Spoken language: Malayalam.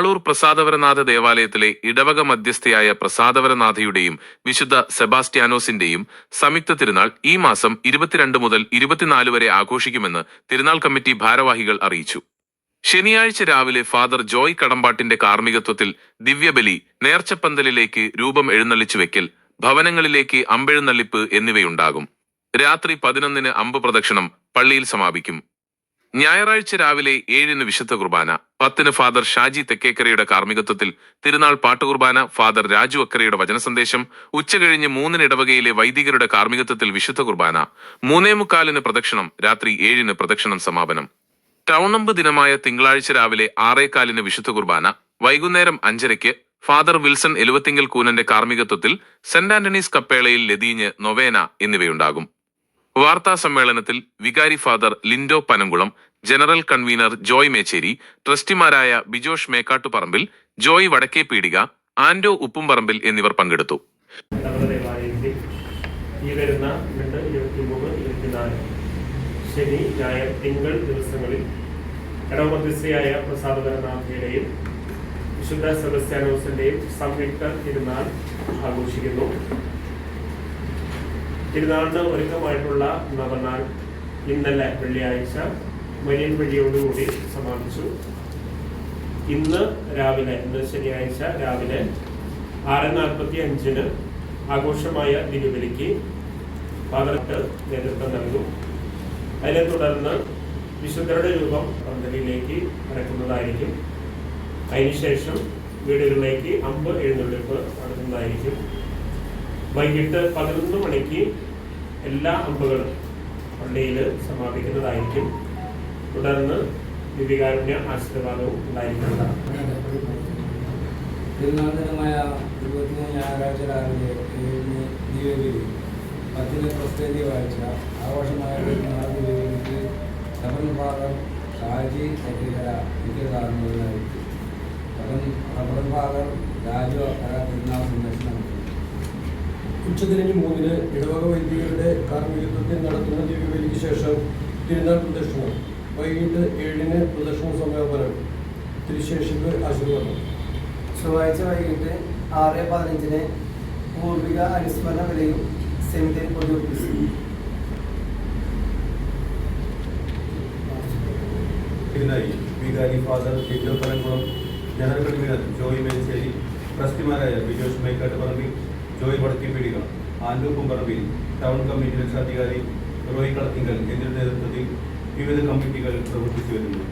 ആളൂർ പ്രസാദവരനാഥ ദേവാലയത്തിലെ ഇടവക മധ്യസ്ഥയായ പ്രസാദവരനാഥയുടെയും വിശുദ്ധ സെബാസ്റ്റ്യാനോസിന്റെയും സംയുക്ത തിരുനാൾ ഈ മാസം ഇരുപത്തിരണ്ട് മുതൽ ഇരുപത്തിനാല് വരെ ആഘോഷിക്കുമെന്ന് തിരുനാൾ കമ്മിറ്റി ഭാരവാഹികൾ അറിയിച്ചു. ശനിയാഴ്ച രാവിലെ ഫാദർ ജോയ് കടമ്പാട്ടിന്റെ കാർമ്മികത്വത്തിൽ ദിവ്യബലി നേർച്ചപ്പന്തലിലേക്ക് രൂപം എഴുന്നള്ളിച്ചു വെക്കൽ ഭവനങ്ങളിലേക്ക് അമ്പെഴുന്നള്ളിപ്പ് എന്നിവയുണ്ടാകും. രാത്രി പതിനൊന്നിന് അമ്പ് പ്രദക്ഷിണം പള്ളിയിൽ സമാപിക്കും. ഞായറാഴ്ച രാവിലെ ഏഴിന് വിശുദ്ധ കുർബാന. പത്തിന് ഫാദർ ഷാജി തെക്കേക്കരയുടെ കാർമ്മികത്വത്തിൽ തിരുനാൾ പാട്ടുകുർബാന ഫാദർ രാജു അക്കരയുടെ വചനസന്ദേശം ഉച്ചകഴിഞ്ഞ് മൂന്നിന് ഇടവകയിലെ വൈദികരുടെ കാർമ്മികത്വത്തിൽ വിശുദ്ധ കുർബാന. മൂന്നേ മുക്കാലിന് പ്രദക്ഷിണം രാത്രി ഏഴിന് പ്രദക്ഷിണം സമാപനം. ടൗണമ്പ് ദിനമായ തിങ്കളാഴ്ച രാവിലെ ആറേകാലിന് വിശുദ്ധ കുർബാന. വൈകുന്നേരം അഞ്ചരയ്ക്ക് ഫാദർ വിൽസൺ എലുവത്തിങ്കൽ കൂനന്റെ കാർമ്മികത്വത്തിൽ സെന്റ് ആന്റണീസ് കപ്പേളയിൽ ലതീഞ്ഞ് നൊവേന എന്നിവയുണ്ടാകും. വാർത്താ സമ്മേളനത്തിൽ വികാരി father Lindo Panamkulam general convener Joy Mechery ട്രസ്റ്റിമാരായ Bijosh Mekkattuparambil Joy Vadakke Peedika ആൻഡോ ഉപ്പുംപറമ്പിൽ എന്നിവർ പങ്കെടുത്തു. ഈ വരുന്ന രണ്ട് ഇരുപത്തിമൂന്ന് ഇരുപത്തിനാല് ശനി ഞായർ തിങ്കൾ ദിവസങ്ങളിൽ ഇടമധ്യസ്ഥയായ പ്രസാദപരനാഥയുടെയും വിശുദ്ധ സെബസ്ത്യാനോസിന്റെയും സംയുക്ത തിരുനാൾ ആഘോഷിക്കുന്നു. തിരുനാളിന് ഒരുക്കമായിട്ടുള്ള നവനാൾ ഇന്നലെ വെള്ളിയാഴ്ച മരിയൻ വഴിയോടുകൂടി സമാപിച്ചു. ഇന്ന് രാവിലെ ഇന്ന് ശനിയാഴ്ച രാവിലെ ആറ് നാൽപ്പത്തി അഞ്ചിന് ആഘോഷമായ തിരുവലിക്ക് ഫാദർക്ക് നേതൃത്വം നൽകും. അതിനെ തുടർന്ന് വിശുദ്ധരുടെ രൂപം പന്തലിലേക്ക് ഇറക്കുന്നതായിരിക്കും അതിനുശേഷം വീടുകളിലേക്ക് അമ്പ് എഴുന്നള്ളിപ്പ് നടത്തുന്നതായിരിക്കും. വൈകിട്ട് പതിനൊന്ന് മണിക്ക് എല്ലാ അമ്പുകളും പള്ളിയിൽ സമാപിക്കുന്നതായിരിക്കും. തുടർന്ന് ദിവികാരുണ്യ ആശീർവാദവും ഉണ്ടായിരിക്കുന്നതാണ്. തിരുനാളിതമായ ഇരുപത്തിമൂന്ന് ഞായറാഴ്ച രാവിലെ ഏഴിന് ദീപഗിരി പത്തിന് പ്രസ്തേതി വായിച്ച ആഘോഷമായ തിരുനാൾ ഫാദർ ഷാജി സെക്രട്ടര മുഖ്യ കാരണങ്ങളായിരിക്കും സബൻ രാജു ഉച്ചതിരിഞ്ഞ് മൂന്നിന് ഇടവക വൈദികരുടെ കാർമ്മികത്വത്തിൽ നടത്തുന്ന ദിവ്യബലിക്ക് ശേഷം തിരുനാൾ പ്രദക്ഷിണം. വൈകിട്ട് ഏഴിന് പ്രദക്ഷിണ സമാപനം. തിരുശേഷിപ്പ് ആശീർവാദം. ചൊവ്വാഴ്ച വൈകിട്ട് ആറ് പതിനഞ്ചിന് പൂർവിക അനുസ്മരണ വിലയും സെമിത്തേരി പൊതുപ്പിച്ചു ഇതിനായി വികാരി Father Panakkulam general convener Joy Mecheri ട്രസ്റ്റിമാരായ Bijosh Mekkattu Parambil Joy Vadakkipeedika and Kumbarambil town committee രക്ഷാധികാരി റോയ് കളത്തിങ്കൽ എന്നിവരുടെ നേതൃത്വത്തിൽ വിവിധ കമ്മിറ്റികൾ പ്രവർത്തിച്ചു വരുന്നു.